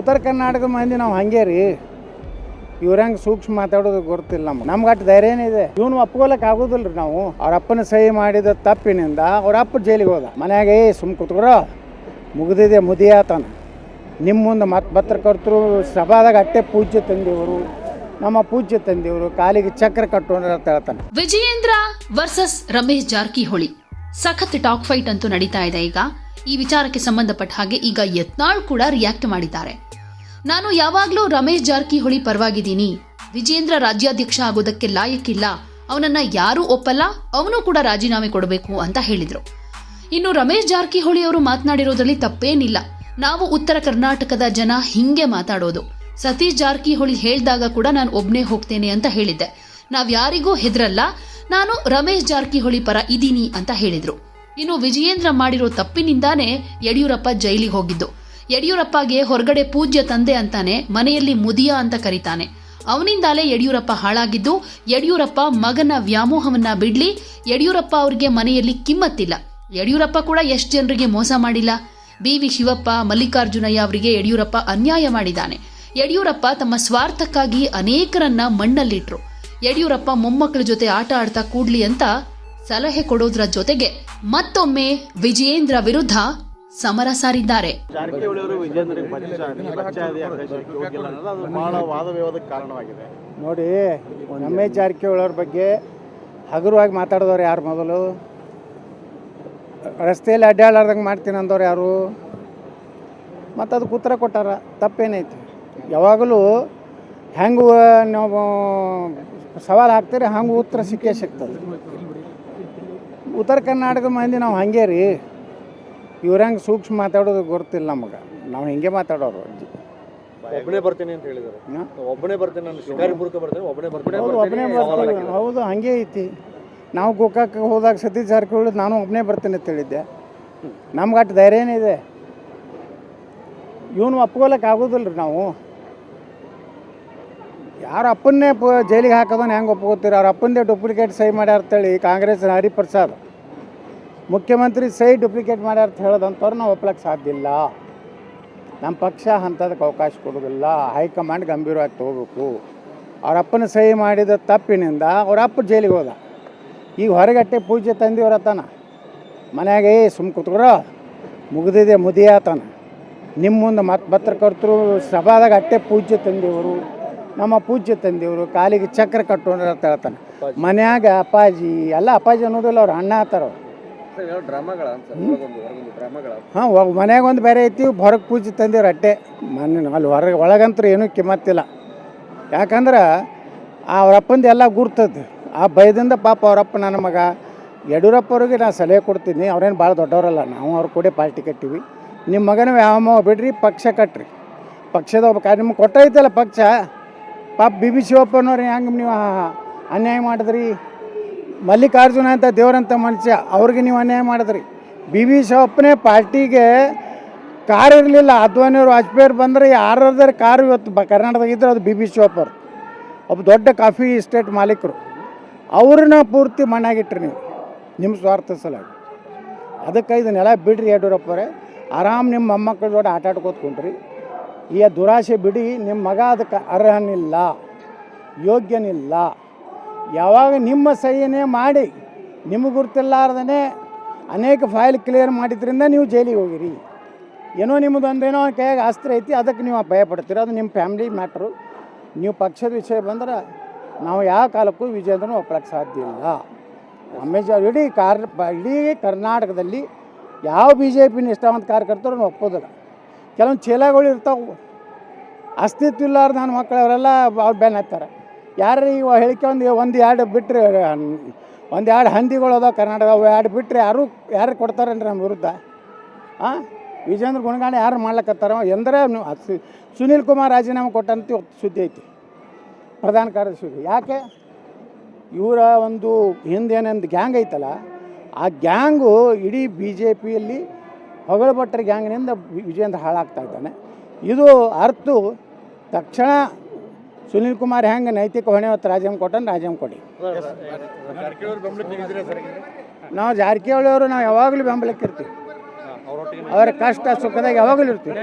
ಉತ್ತರ ಕರ್ನಾಟಕ ಮಂದಿ ನಾವು ಹಂಗೆ ರೀ. ಇವ್ರಂಗೆ ಸೂಕ್ಷ್ಮ ಮಾತಾಡೋದು ಗೊತ್ತಿಲ್ಲ ನಮ್ಗೆ. ನಮ್ಗೆ ಅಷ್ಟು ಧೈರ್ಯನೇ ಇದೆ ಇವನು ಒಪ್ಕೊಳಕ್ ಆಗೋದಿಲ್ಲ ರೀ ನಾವು. ಅವ್ರ ಅಪ್ಪನ ಸಹಿ ಮಾಡಿದ ತಪ್ಪಿನಿಂದ ಅವ್ರ ಅಪ್ಪ ಜೈಲಿಗೆ ಹೋದ. ಮನ್ಯಾಗ ಏ ಸುಮ್ ಕೂತ್ಕೊರೋ. ಮುಗಿದಿದೆ ಮುದಿಯಾತನ ನಿಮ್ಮ ಮುಂದೆ ಮತ್ತೆ ಪತ್ರಕರ್ತರು ಸಭಾದಾಗ ಅಟ್ಟೆ ಪೂಜ್ಯ ತಂದಿವರು ನಮ್ಮ ಪೂಜ್ಯ ತಂದಿವರು ಕಾಲಿಗೆ ಚಕ್ರ ಕಟ್ಟೋಣ ಅಂತ ಹೇಳ್ತಾನೆ. ವಿಜಯೇಂದ್ರ ವರ್ಸಸ್ ರಮೇಶ್ ಜಾರಕಿಹೊಳಿ. ಸಖತ್ ಟಾಕ್ ಫೈಟ್ ಅಂತೂ ನಡೀತಾ ಇದೆ ಈಗ. ಈ ವಿಚಾರಕ್ಕೆ ಸಂಬಂಧಪಟ್ಟ ಹಾಗೆ ಈಗ ಯತ್ನಾಳ್ ಕೂಡ ರಿಯಾಕ್ಟ್ ಮಾಡಿದ್ದಾರೆ. ನಾನು ಯಾವಾಗ್ಲೂ ರಮೇಶ್ ಜಾರಕಿಹೊಳಿ ಪರವಾಗಿದ್ದೀನಿ. ವಿಜೇಂದ್ರ ರಾಜ್ಯಾಧ್ಯಕ್ಷ ಆಗೋದಕ್ಕೆ ಲಾಯಕ್ಕಿಲ್ಲ ಅವನನ್ನ ಯಾರೂ ಒಪ್ಪಲ್ಲ, ಅವನು ಕೂಡ ರಾಜೀನಾಮೆ ಕೊಡಬೇಕು ಅಂತ ಹೇಳಿದ್ರು. ಇನ್ನು ರಮೇಶ್ ಜಾರಕಿಹೊಳಿ ಅವರು ಮಾತನಾಡಿರೋದ್ರಲ್ಲಿ ತಪ್ಪೇನಿಲ್ಲ. ನಾವು ಉತ್ತರ ಕರ್ನಾಟಕದ ಜನ ಹಿಂಗೆ ಮಾತಾಡೋದು. ಸತೀಶ್ ಜಾರಕಿಹೊಳಿ ಹೇಳ್ದಾಗ ಕೂಡ ನಾನು ಒಬ್ಬನೇ ಹೋಗ್ತೇನೆ ಅಂತ ಹೇಳಿದ್ದೆ. ನಾವು ಯಾರಿಗೂ ಹೆದರಲ್ಲ ನಾನು ರಮೇಶ್ ಜಾರಕಿಹೊಳಿ ಪರ ಇದ್ದೀನಿ ಅಂತ ಹೇಳಿದ್ರು. ಇನ್ನು ವಿಜಯೇಂದ್ರ ಮಾಡಿರೋ ತಪ್ಪಿನಿಂದಾನೇ ಯಡಿಯೂರಪ್ಪ ಜೈಲಿಗೆ ಹೋಗಿದ್ದು. ಯಡಿಯೂರಪ್ಪಗೆ ಹೊರಗಡೆ ಪೂಜ್ಯ ತಂದೆ ಅಂತಾನೆ ಮನೆಯಲ್ಲಿ ಮುದಿಯ ಅಂತ ಕರೀತಾನೆ. ಅವನಿಂದಾಲೇ ಯಡಿಯೂರಪ್ಪ ಹಾಳಾಗಿದ್ದು, ಯಡಿಯೂರಪ್ಪ ಮಗನ ವ್ಯಾಮೋಹವನ್ನ ಬಿಡ್ಲಿ, ಯಡಿಯೂರಪ್ಪ ಅವರಿಗೆ ಮನೆಯಲ್ಲಿ ಕಿಮ್ಮತ್ತಿಲ್ಲ. ಯಡಿಯೂರಪ್ಪ ಕೂಡ ಎಷ್ಟು ಜನರಿಗೆ ಮೋಸ ಮಾಡಿಲ್ಲ. ಬಿ ವಿ ಶಿವಪ್ಪ, ಮಲ್ಲಿಕಾರ್ಜುನಯ್ಯ ಅವರಿಗೆ ಯಡಿಯೂರಪ್ಪ ಅನ್ಯಾಯ ಮಾಡಿದ್ದಾನೆ. ಯಡಿಯೂರಪ್ಪ ತಮ್ಮ ಸ್ವಾರ್ಥಕ್ಕಾಗಿ ಅನೇಕರನ್ನ ಮಣ್ಣಲ್ಲಿಟ್ರು. ಯಡಿಯೂರಪ್ಪ ಮೊಮ್ಮಕ್ಕಳ ಜೊತೆ ಆಟ ಆಡ್ತಾ ಕೂಡ್ಲಿ ಅಂತ ಸಲಹೆ ಕೊಡೋದ್ರ ಜೊತೆಗೆ ಮತ್ತೊಮ್ಮೆ ವಿಜಯೇಂದ್ರ ವಿರುದ್ಧ ಸಮರ ಸಾರಿದ್ದಾರೆ. ನೋಡಿ ರಮೇಶ್ ಜಾರಕಿಹೊಳಿ ಅವ್ರ ಬಗ್ಗೆ ಹಗುರವಾಗಿ ಮಾತಾಡಿದವ್ರು ಯಾರು ಮೊದಲು? ರಸ್ತೆಯಲ್ಲಿ ಅಡ್ಡಾಡ್ಲಾರ್ದಂಗೆ ಮಾಡ್ತೀನಿ ಅಂದವ್ರು ಯಾರು? ಮತ್ತು ಅದಕ್ಕೆ ಉತ್ತರ ಕೊಟ್ಟಾರ? ತಪ್ಪೇನೈತಿ? ಯಾವಾಗಲೂ ಹೆಂಗೆ ನಾವು ಸವಾಲು ಹಾಕ್ತೀರಿ ಹಂಗೆ ಉತ್ತರ ಸಿಕ್ಕೇ ಸಿಗ್ತದೆ. ಉತ್ತರ ಕರ್ನಾಟಕ ಮಂದಿ ನಾವು ಹಂಗೆ ರೀ. ಇವ್ರಂಗೆ ಸೂಕ್ಷ್ಮ ಮಾತಾಡೋದು ಗೊತ್ತಿಲ್ಲ ನಮಗೆ. ನಾವು ಹಿಂಗೆ ಮಾತಾಡೋರು. ಒಬ್ಬನೇ ಬರ್ತೀನಿ ಅಂತ ಹೇಳಿದ್ದಾರೆ ಹಾ? ಒಬ್ಬನೇ ಬರ್ತೀನಿ ನಾನು ಶಿಕಾರಿಪುರಕ್ಕೆ ಬರ್ತೀನಿ ಒಬ್ಬನೇ ಬರ್ತೀನಿ. ಹೌದು ಒಬ್ಬನೇ ಬರ್ತೀವಿ ಹೌದು ಹಂಗೆ ಐತಿ. ನಾವು ಗೋಕಾಕ್ಕೆ ಹೋದಾಗ ಸತೀಶ್ ಜಾರಕಿಹೊಳಿ ನಾನು ಒಬ್ಬನೇ ಬರ್ತೀನಿ ಅಂತ ಹೇಳಿದ್ದೆ. ನಮ್ಗೆ ಅಷ್ಟು ಧೈರ್ಯನೇ ಇದೆ. ಇವನು ಒಪ್ಕೊಳಕ್ ಆಗೋದಿಲ್ಲ ರೀ ನಾವು. ಯಾರ ಅಪ್ಪನ್ನೇ ಪ ಜೈಲಿಗೆ ಹಾಕೋದನ್ನ ಹೆಂಗೆ ಒಪ್ಕೋತೀರಿ? ಅವ್ರ ಅಪ್ಪಂದೇ ಡೂಪ್ಲಿಕೇಟ್ ಸಹಿ ಮಾಡ್ಯಾರ ಅಂತೇಳಿ ಕಾಂಗ್ರೆಸ್ ಹರಿಪ್ರಸಾದ್. ಮುಖ್ಯಮಂತ್ರಿ ಸಹಿ ಡೂಪ್ಲಿಕೇಟ್ ಮಾಡ್ಯಾರ ಅಂತ ಹೇಳೋದಂಥವ್ರು ನಾವು ಒಪ್ಲಕ್ಕೆ ಸಾಧ್ಯ ಇಲ್ಲ. ನಮ್ಮ ಪಕ್ಷ ಅಂಥದಕ್ಕೆ ಅವಕಾಶ ಕೊಡೋದಿಲ್ಲ. ಹೈಕಮಾಂಡ್ ಗಂಭೀರವಾಗಿ ತಗೋಬೇಕು. ಅವ್ರ ಅಪ್ಪನ ಸಹಿ ಮಾಡಿದ ತಪ್ಪಿನಿಂದ ಅವ್ರ ಅಪ್ಪ ಜೈಲಿಗೆ ಹೋದ. ಈಗ ಹೊರಗಟ್ಟೆ ಪೂಜೆ ತಂದಿವ್ರ ಆತನ. ಮನ್ಯಾಗ, ಏ, ಸುಮ್ ಕೂತ್ಕೊರೋ. ಮುಗಿದಿದೆ ಮುದಿಯಾತನ. ನಿಮ್ಮ ಮುಂದೆ ಮತ್ತೆ ಪತ್ರಕರ್ತರು ಸಭಾದಾಗ ಅಟ್ಟೆ ಪೂಜೆ ತಂದೆಯವರು. ನಮ್ಮ ಪೂಜ್ಯ ತಂದೆಯವರು ಕಾಲಿಗೆ ಚಕ್ರ ಕಟ್ಟೋಣ ಅಂತ ಹೇಳ್ತಾನೆ ಮನ್ಯಾಗ ಅಪ್ಪಾಜಿ ಎಲ್ಲ ಅಪ್ಪಾಜಿ ಅನ್ನೋದಿಲ್ಲ ಅವ್ರು ಅಣ್ಣ ಆತಾರ ಹಾಂ ಮನ್ಯಾಗ ಒಂದು ಬೇರೆ ಐತಿ ಹೊರಗೆ ಪೂಜೆ ತಂದಿವ್ರು ಅಟ್ಟೆ. ಮನೆ ಅಲ್ಲಿ ಹೊರಗೆ ಒಳಗಂತೂ ಏನೂ ಕಿಮ್ಮತ್ತಿಲ್ಲ. ಯಾಕಂದ್ರೆ ಅವರಪ್ಪಂದು ಎಲ್ಲ ಗುರ್ತದ. ಆ ಭಯದಿಂದ ಪಾಪ ಅವರಪ್ಪ ನನ್ನ ಮಗ ಯಡಿಯೂರಪ್ಪ ಅವ್ರಿಗೆ ನಾನು ಸಲಹೆ ಕೊಡ್ತೀನಿ ಅವ್ರೇನು ಭಾಳ ದೊಡ್ಡವರಲ್ಲ ನಾವು ಅವ್ರ ಕೂಡ ಪಾರ್ಟಿ ಕಟ್ಟಿವಿ. ನಿಮ್ಮ ಮಗನ ವ್ಯಾಯಾಮ ಬಿಡ್ರಿ ಪಕ್ಷ ಕಟ್ಟ್ರಿ ಪಕ್ಷದ ಒಬ್ಬ ನಿಮ್ಗೆ ಕೊಟ್ಟೈತಲ್ಲ ಪಕ್ಷ? ಪಾಪ ಬಿ ಬಿ ಶಿವಪ್ಪನವ್ರು ಹೆಂಗೆ ನೀವು ಅನ್ಯಾಯ ಮಾಡಿದ್ರಿ? ಮಲ್ಲಿಕಾರ್ಜುನ ಅಂತ ದೇವರಂತ ಮನುಷ್ಯ, ಅವ್ರಿಗೆ ನೀವು ಅನ್ಯಾಯ ಮಾಡಿದ್ರಿ. ಬಿ ಬಿ ಶಿವಪ್ಪನೇ ಪಾರ್ಟಿಗೆ ಕಾರ್ ಇರಲಿಲ್ಲ ಅದ್ವಾನಿಯವರು ವಾಜಪೇಯಿ ಬಂದರೆ ಯಾರಾದ್ರೆ ಕಾರು ಇವತ್ತು ಬ ಕರ್ನಾಟಕದಾಗ ಇದ್ರೆ ಅದು ಬಿ ಬಿ ಶಿವಪ್ಪರು ಒಬ್ಬ ದೊಡ್ಡ ಕಾಫಿ ಎಸ್ಟೇಟ್ ಮಾಲೀಕರು. ಅವ್ರನ್ನ ಪೂರ್ತಿ ಮಣ್ಣಾಗಿಟ್ರಿ ನೀವು, ನಿಮ್ಮ ಸ್ವಾರ್ಥ ಸಲಾಗಿ ಅದಕ್ಕೆ ಇದನ್ನೆಲ್ಲ ಬಿಡ್ರಿ ಯಡಿಯೂರಪ್ಪರೇ ಆರಾಮ್ ನಿಮ್ಮ ಮೊಮ್ಮಕ್ಕಳ ಜೋಡಿ ಆಟ ಆಡ್ಕೋತ ಈ ದುರಾಸೆ ಬಿಡಿ ನಿಮ್ಮ ಮಗ ಅದಕ್ಕೆ ಅರ್ಹನಿಲ್ಲ, ಯೋಗ್ಯನಿಲ್ಲ. ಯಾವಾಗ ನಿಮ್ಮ ಸಹಿಯೇ ಮಾಡಿ, ನಿಮಗೆ ಗುರ್ತಿಲ್ಲಾರ್ದೇ ಅನೇಕ ಫೈಲ್ ಕ್ಲಿಯರ್ ಮಾಡಿದ್ರಿಂದ ನೀವು ಜೈಲಿಗೆ ಹೋಗಿರಿ. ಏನೋ ನಿಮ್ಮದೊಂದೇನೋ ಕೈಯಾಗ ಆಸ್ತಿ ಐತಿ, ಅದಕ್ಕೆ ನೀವು ಭಯ ಪಡ್ತೀರ ಅದು ನಿಮ್ಮ ಫ್ಯಾಮಿಲಿ ಮ್ಯಾಟ್ರು. ನೀವು ಪಕ್ಷದ ವಿಷಯ ಬಂದ್ರೆ ನಾವು ಯಾವ ಕಾಲಕ್ಕೂ ವಿಜೇಂದ್ರನ ಒಪ್ಪಳಕ್ಕೆ ಸಾಧ್ಯ ಇಲ್ಲ. ಅಮೇಜ ಇಡೀ ಕಾರ್ ಇಡೀ ಕರ್ನಾಟಕದಲ್ಲಿ ಯಾವ ಬಿ ಜೆ ಪಿನ ನಿಷ್ಠಾವಂತ ಕಾರ್ಯಕರ್ತರು ಒಪ್ಪೋದಿಲ್ಲ. ಕೆಲವೊಂದು ಚೀಲಗಳು ಇರ್ತಾವೆ. ಅಸ್ತಿತ್ವ ಇಲ್ಲಾರ್ದ ನನ್ನ ಮಕ್ಕಳು ಅವ್ರು ಬೆನ್ನ ಹತ್ತಾರೆ. ಯಾರು ಈಗ ಹೇಳಿಕೆ ಒಂದು ಒಂದು ಎರಡು ಬಿಟ್ಟರೆ ಒಂದು ಎರಡು ಹಂದಿಗಳು ಅದಾವೆ ಕರ್ನಾಟಕ, ಅವು ಎರಡು ಬಿಟ್ಟರೆ ಯಾರು ಯಾರು ಕೊಡ್ತಾರೇನ್ರಿ ನಮ್ಮ ವಿರುದ್ಧ? ಹಾಂ ವಿಜೇಂದ್ರ ಗುಣಗಾನ ಯಾರು ಮಾಡ್ಲಕ್ಕತ್ತಾರ ಎಂದರೆ ಸುನೀಲ್ ಕುಮಾರ್ ರಾಜೀನಾಮೆ ಕೊಟ್ಟಂತ ಸುದ್ದಿ ಐತಿ. ಪ್ರಧಾನ ಕಾರ್ಯದರ್ಶಿ ಯಾಕೆ? ಇವರ ಒಂದು ಹಿಂದೇನೊಂದು ಗ್ಯಾಂಗ್ ಐತಲ್ಲ, ಆ ಗ್ಯಾಂಗು ಇಡೀ ಬಿ ಜೆ ಪಿಯಲ್ಲಿ ಹೊಗಳಭಟ್ರ ಗ್ಯಾಂಗ್ನಿಂದ ನಿಂದ ವಿಜೇಂದ್ರ ಹಾಳಾಗ್ತಾ ಇದ್ದಾನೆ. ಇದು ಅರ್ಥ ತಕ್ಷಣ ಸುನೀಲ್ ಕುಮಾರ್ ಹೆಂಗೆ ನೈತಿಕ ಹೊಣೆ ಹೊತ್ತು ರಾಜೀನಾಮೆ ಕೊಟ್ಟನು ರಾಜೀನಾಮೆ ಕೊಡಿ. ನಾವು ಜಾರಕಿಹೊಳಿ ಅವರು ನಾವು ಯಾವಾಗಲೂ ಬೆಂಬಲಕ್ಕೆ ಇರ್ತೀವಿ. ಅವರ ಕಷ್ಟ ಸುಖದಾಗ ಯಾವಾಗಲೂ ಇರ್ತೀವಿ.